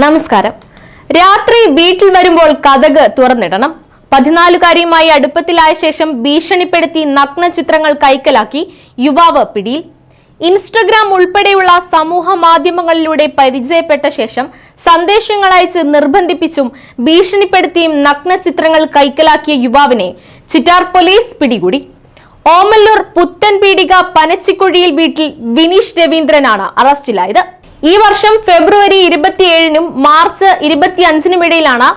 നമസ്കാരം. രാത്രി വീട്ടിൽ വരുമ്പോൾ കഥക് തുറന്നിടണം. പതിനാലുകാരിയുമായി അടുപ്പത്തിലായ ശേഷം ഭീഷണിപ്പെടുത്തി നഗ്ന ചിത്രങ്ങൾ കൈക്കലാക്കി യുവാവ് പിടിയിൽ. ഇൻസ്റ്റഗ്രാം ഉൾപ്പെടെയുള്ള സമൂഹ മാധ്യമങ്ങളിലൂടെ പരിചയപ്പെട്ട ശേഷം സന്ദേശങ്ങൾ അയച്ച് നിർബന്ധിപ്പിച്ചും ഭീഷണിപ്പെടുത്തിയും നഗ്ന ചിത്രങ്ങൾ കൈക്കലാക്കിയ യുവാവിനെ ചിറ്റാർ പോലീസ് പിടികൂടി. ഓമല്ലൂർ പുത്തൻ പീടിക പനച്ചിക്കുഴിയിൽ വീട്ടിൽ വിനീഷ് രവീന്ദ്രനാണ് അറസ്റ്റിലായത്. ഈ വർഷം ഫെബ്രുവരി ഇരുപത്തിയേഴിനും മാർച്ച് ഇരുപത്തിയഞ്ചിനും ഇടയിലാണ്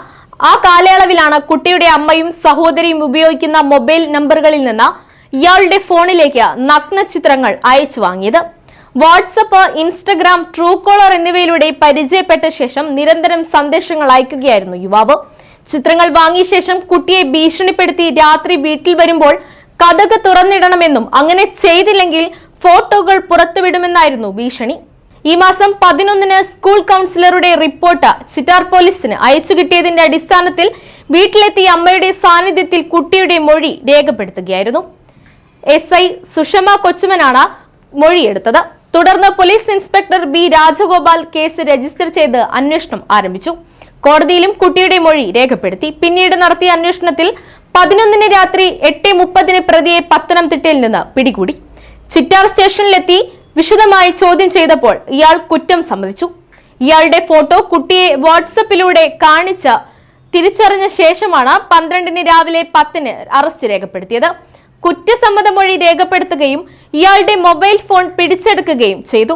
ആ കാലയളവിലാണ് കുട്ടിയുടെ അമ്മയും സഹോദരിയും ഉപയോഗിക്കുന്ന മൊബൈൽ നമ്പറുകളിൽ നിന്ന് ഇയാളുടെ ഫോണിലേക്ക് നഗ്ന ചിത്രങ്ങൾ അയച്ചു വാങ്ങിയത്. വാട്സപ്പ് ഇൻസ്റ്റഗ്രാം ട്രൂ കോളർ എന്നിവയിലൂടെ പരിചയപ്പെട്ട ശേഷം നിരന്തരം സന്ദേശങ്ങൾ അയക്കുകയായിരുന്നു യുവാവ്. ചിത്രങ്ങൾ വാങ്ങിയ ശേഷം കുട്ടിയെ ഭീഷണിപ്പെടുത്തി രാത്രി വീട്ടിൽ വരുമ്പോൾ കഥക് തുറന്നിടണമെന്നും അങ്ങനെ ചെയ്തില്ലെങ്കിൽ ഫോട്ടോകൾ പുറത്തുവിടുമെന്നായിരുന്നു ഭീഷണി. ഈ മാസം പതിനൊന്നിന് സ്കൂൾ കൗൺസിലറുടെ റിപ്പോർട്ട് ചിറ്റാർ പോലീസിന് അയച്ചു കിട്ടിയതിന്റെ അടിസ്ഥാനത്തിൽ വീട്ടിലെത്തിയ അമ്മയുടെ സാന്നിധ്യത്തിൽ കുട്ടിയുടെ മൊഴി രേഖപ്പെടുത്തുകയായിരുന്നു. എസ് ഐ സുഷമ കൊച്ചുമനാണ് മൊഴിയെടുത്തത്. തുടർന്ന് police inspector B Rajagopal case register ചെയ്ത് അന്വേഷണം ആരംഭിച്ചു. കോടതിയിലും കുട്ടിയുടെ മൊഴി രേഖപ്പെടുത്തി. പിന്നീട് നടത്തിയ അന്വേഷണത്തിൽ പതിനൊന്നിന് രാത്രി എട്ട് മുപ്പതിന് പ്രതിയെ പത്തനംതിട്ടയിൽ നിന്ന് പിടികൂടി. ചിറ്റാർ സ്റ്റേഷനിലെത്തി വിശദമായി ചോദ്യം ചെയ്തപ്പോൾ ഇയാൾ കുറ്റം സമ്മതിച്ചു. ഇയാളുടെ ഫോട്ടോ കുട്ടിയെ വാട്സപ്പിലൂടെ കാണിച്ച തിരിച്ചറിഞ്ഞ ശേഷമാണ് പന്ത്രണ്ടിന് രാവിലെ പത്തിന് അറസ്റ്റ് രേഖപ്പെടുത്തിയത്. കുറ്റസമ്മത മൊഴി രേഖപ്പെടുത്തുകയും ഇയാളുടെ മൊബൈൽ ഫോൺ പിടിച്ചെടുക്കുകയും ചെയ്തു.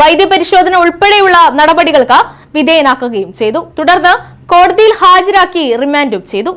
വൈദ്യപരിശോധന ഉൾപ്പെടെയുള്ള നടപടികൾക്ക് വിധേയനാക്കുകയും ചെയ്തു. തുടർന്ന് കോടതിയിൽ ഹാജരാക്കി റിമാൻഡും ചെയ്തു.